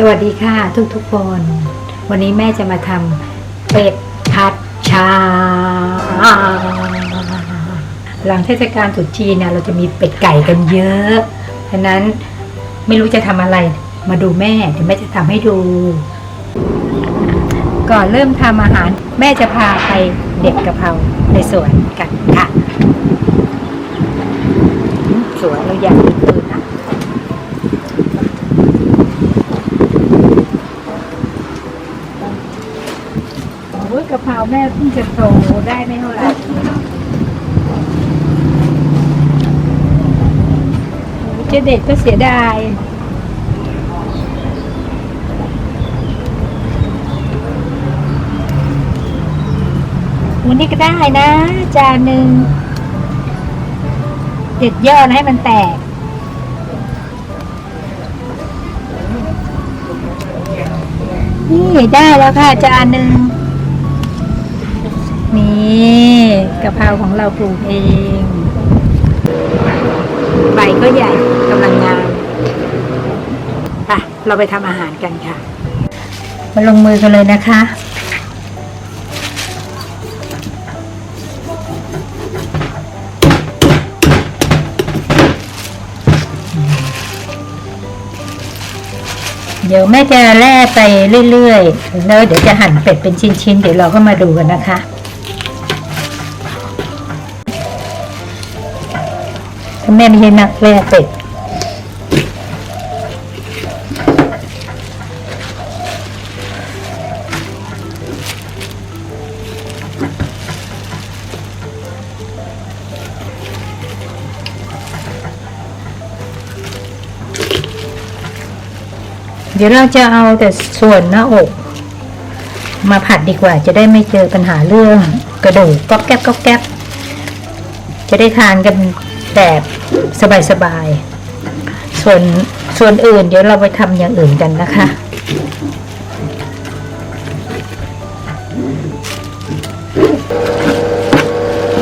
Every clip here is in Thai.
สวัสดีค่ะทุกทุกคน วันนี้แม่จะมาทำเป็ดผัดชา หลังเทศกาลตรุษจีนเนี่ยเราจะมีเป็ดไก่กันเยอะฉะนั้นไม่รู้จะทำอะไรมาดูแม่เดี๋ยวแม่จะทำให้ดู ก่อนเริ่มทำอาหาร แม่จะพาไปเด็ดกะเพราในสวนกันค่ะ สวนเราอยากตื่ แม่เพิ่งจะโตได้ไม่เท่าไหร่โอ้ยจเด็ดก็เสียดายวันนี้ก็ได้นะ จานหนึ่งเด็ดยอดให้มันแตกนี่ได้แล้วค่ะจานหนึ่ง นี่กะเพราของเราปลูกเอง ใบก็ใหญ่กำลังงามไปเราไปทำอาหารกันค่ะ มาลงมือกันเลยนะคะเดี๋ยวแม่จะแล่ไปเรื่อยๆ แล้วเดี๋ยวจะหั่นเป็ดเป็นชิ้นๆ เดี๋ยวเราก็มาดูกันนะคะ ถ้าแม่ไม่ใช่นักแล่เป็ดเดี๋ยวเราจะเอาแต่ส่วนหน้าอก มาผัดดีกว่า จะได้ไม่เจอปัญหาเรื่องกระดูกก๊อบแก๊บก๊อบแก๊บจะได้ทานกัน แบบสบายๆ ส่วนส่วนอื่นเดี๋ยวเราไปทำอย่างอื่นกันนะคะ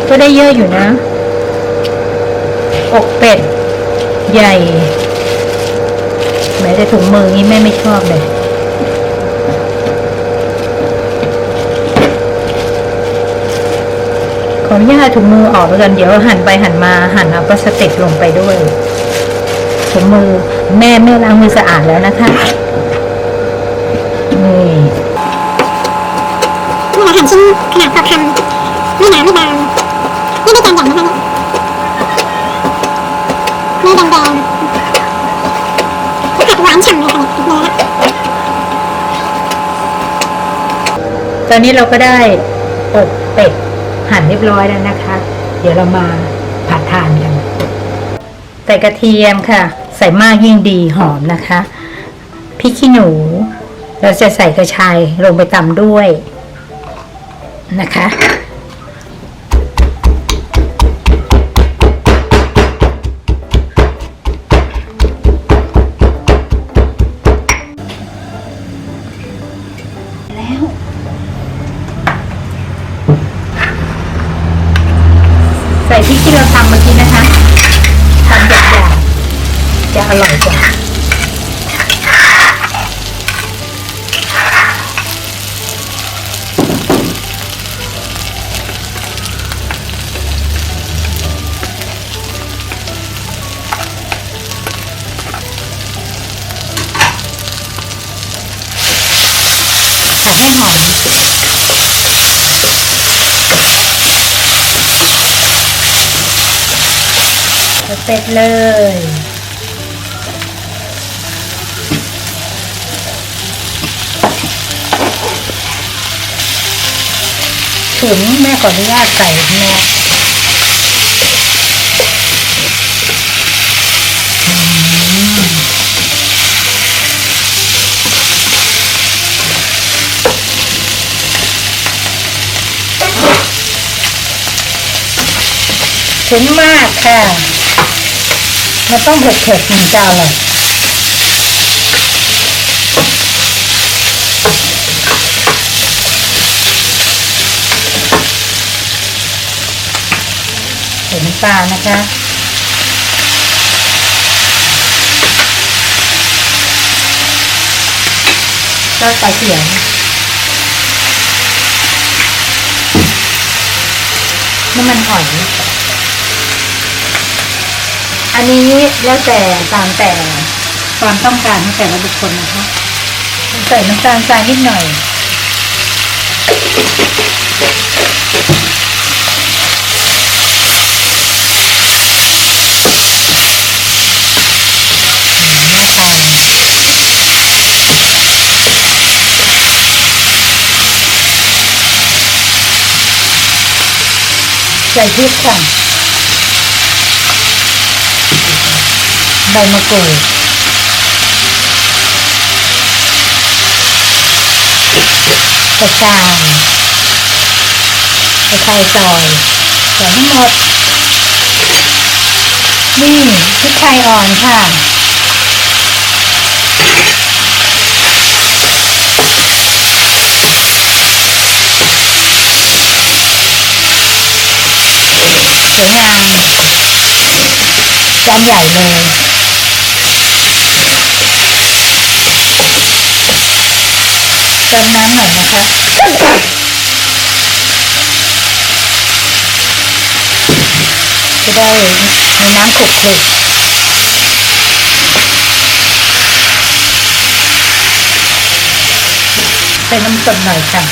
ก็ได้เยอะอยู่นะ อกเป็ด ใหญ่แม้แต่ถุงมือนี้แม่ไม่ชอบเลย ข ออนุญาตถุงมือออกแล้วกันเดี๋ยวหั่นไปหั่นมาหั่นเอาพลาสติกลงไปด้วยถุงมือแม่แม่ล้างมือสะอาดแล้วนะคะนี่นี่เราหั่นชิ้นขนาดพอคำไม่หนาไม่บางนี่ไม่จานใหญ่นะคะนี่ไม่แดงๆผัดหวานฉ่ำเลยค่ะเนื้อตอนนี้เราก็ได้อกเป็ด หั่นเรียบร้อยแล้วนะคะ เดี๋ยวเรามาผัดทานกัน ใส่กระเทียมค่ะ ใส่มากยิ่งดีหอมนะคะพริกขี้หนู เราจะใส่กระชายลงไปตำด้วยนะคะ ใส่พริกที่เราทำเมื่อกี้นะคะทำหยาบๆจะอร่อยกว่า เสร็จเลยถุงแม่ขออนุญาตใส่แม่ถึงมากค่ะ มันต้องเผ็ดๆถึงจะอร่อยใส่น้ำปลานะคะทอดปลาเขียวน้ำมันหอย อันนี้แล้วแต่ตามแต่ความต้องการของแต่ละบุคคลนะคะใส่น้ำตาลทรายนิดหน่อย น่าทานใส่พริกค่ะ ใบมะกรูดกระชายกระชายซอยใส่ทั้งหมด นี่พริกไทยอ่อนค่ะสวยงามจานใหญ่เลย ติมน้ำหน่อยนะคะจะได้มีน้ำขลุกขลุกใส่น้ำสดหน่อยค่ะ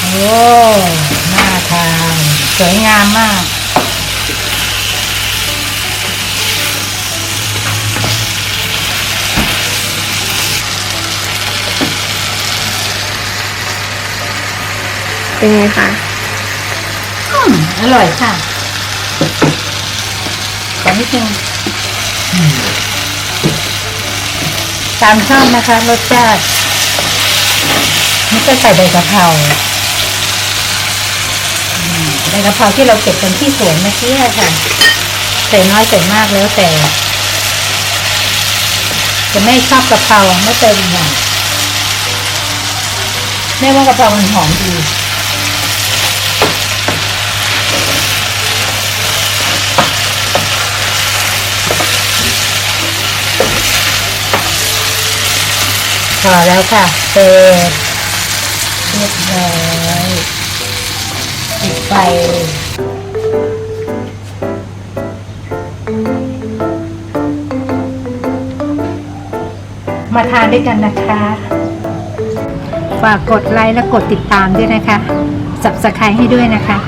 โอ้น่าทานสวยงามมาก เป็นไงคะอืมอร่อยค่ะขอนิดนึงตามชอบนะคะรสชาตินี่ก็ใส่ใบกะเพราอืมใบกะเพราที่เราเก็บกันที่สวนเมื่อกี้ค่ะใส่น้อยใส่มากแล้วแต่ จะไม่ชอบกะเพราไม่เติมอย่างแม่ว่ากะเพรามันหอมดี พอแล้วค่ะเสร็จเรียบร้อยปิดไฟมาทานด้วยกันนะคะ ฝากกดไลค์และกดติดตามด้วยนะคะสับสไครให้ด้วยนะคะ